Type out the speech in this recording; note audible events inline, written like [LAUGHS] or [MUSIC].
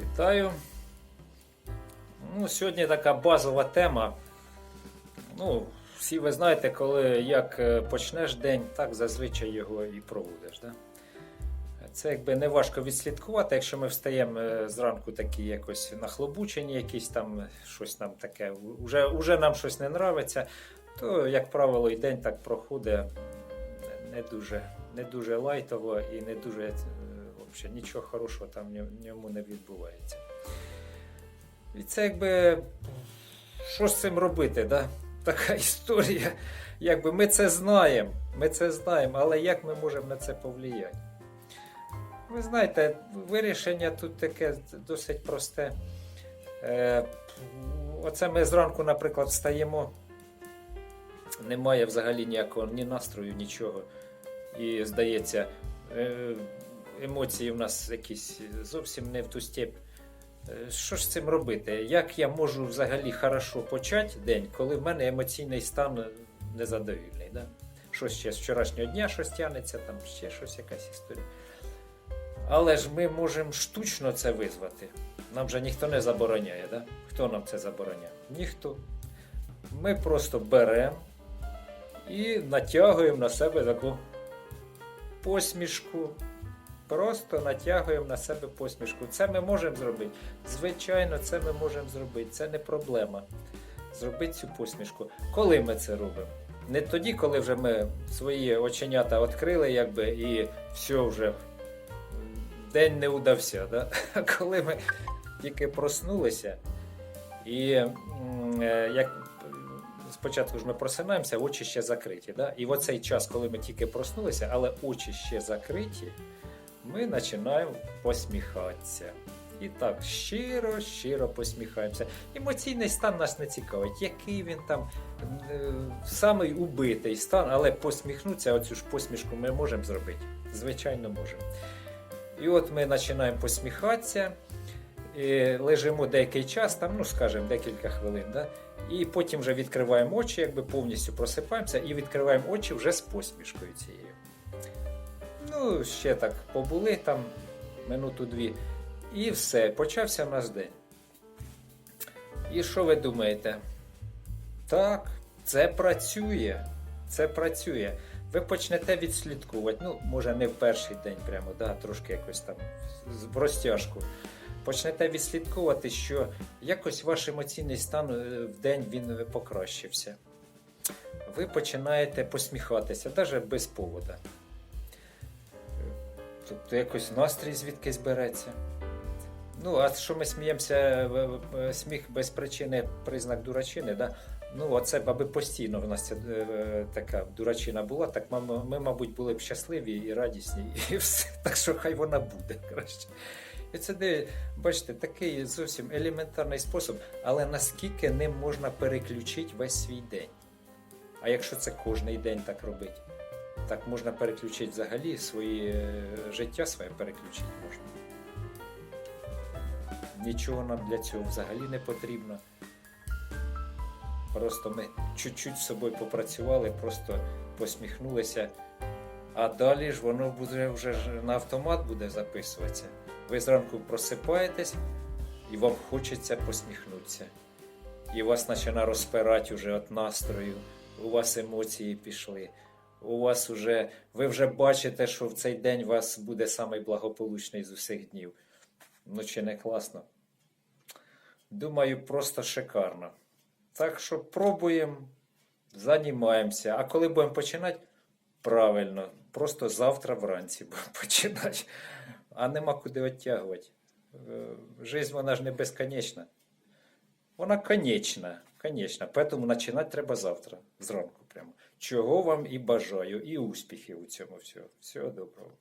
Вітаю. Ну, сьогодні така базова тема. Ну, всі ви знаєте, коли як е, почнеш день, так зазвичай його і проводиш. Да? Це якби не важко відслідкувати, якщо ми встаємо е, зранку такі якось нахлобучені, якісь там щось нам таке, уже, уже нам щось не нравиться, то, як правило, і день так проходить не дуже, не дуже лайтово і не дуже е, взагалі, нічого хорошого там ньому не відбувається. І це якби що з цим робити? Да? [LAUGHS] Така історія. Якби ми це знаємо, ми це знаємо, але як ми можемо на це повлияти? Ви знаєте, вирішення тут таке досить просте. Е, оце ми зранку, наприклад, встаємо, немає взагалі ніякого ні настрою, нічого. І здається, е, емоції в нас якісь зовсім не в ту степь. Е, Що ж з цим робити? Як я можу взагалі хорошо почати день, коли в мене емоційний стан незадовільний? Да? Щось ще з вчорашнього дня щось тягнеться, там ще щось, якась історія. Але ж ми можемо штучно це визвати. Нам же ніхто не забороняє, да? Хто нам це забороняє? Ніхто. Ми просто беремо і натягуємо на себе таку посмішку. Просто натягуємо на себе посмішку. Це ми можемо зробити. Звичайно, це ми можемо зробити. Це не проблема. Зробити цю посмішку. Коли ми це робимо? Не тоді, коли вже ми свої оченята відкрили, якби, і все вже день не удався. Да? [LAUGHS] Коли ми тільки проснулися, і е, як спочатку ж ми просинаємося, очі ще закриті. Да? І в оцей час, коли ми тільки проснулися, але очі ще закриті, ми починаємо посміхатися. І так, щиро, щиро посміхаємося. Емоційний стан нас не цікавить, який він там е, самий убитий стан, але посміхнутися, оцю ж посмішку ми можемо зробити. Звичайно, можемо. І от ми починаємо посміхатися, і лежимо деякий час, там, ну скажімо, декілька хвилин. Да? І потім вже відкриваємо очі, якби повністю просипаємося і відкриваємо очі вже з посмішкою цією. Ну, ще так побули там минуту-дві. І все, почався наш день. І що ви думаєте? Так, це працює. Це працює. Ви почнете відслідковувати, ну, може, не в перший день прямо, да, трошки якось там в розтяжку. Почнете відслідковувати, що якось ваш емоційний стан е, в день він покращився. Ви починаєте посміхатися, навіть без повода. Тобто якось настрій звідкись береться. Ну, а що ми сміємося, сміх без причини признак дурачини, да? Ну, оце аби постійно в нас ця е, така дурачина була, так ми, мабуть, були б щасливі і радісні, [LAUGHS] і все. Так що хай вона буде краще. І це де, бачите, такий зовсім елементарний спосіб, але наскільки ним можна переключити весь свій день. А якщо це кожний день так робить, так можна переключити взагалі своє е, життя своє переключити можна. Нічого нам для цього взагалі не потрібно. Просто ми чуть-чуть з собою попрацювали, просто посміхнулися. А далі ж воно буде вже на автомат буде записуватися. Ви зранку просипаєтесь і вам хочеться посміхнутися. І вас починає розпирати вже від настрою, у вас емоції пішли. У вас уже, ви вже бачите, що в цей день у вас буде самий з усіх днів. Ну чи не класно? Думаю, просто шикарно. Так що пробуємо, займаємося. А коли будемо починати? Правильно, просто завтра вранці будемо [LAUGHS] починати. А нема куди відтягувати. Е, Жизнь вона ж не безконечна. Вона конечна, конечна. Поэтому починати треба завтра, зранку прямо. Чого вам і бажаю, і успіхів у цьому всього. Всього доброго.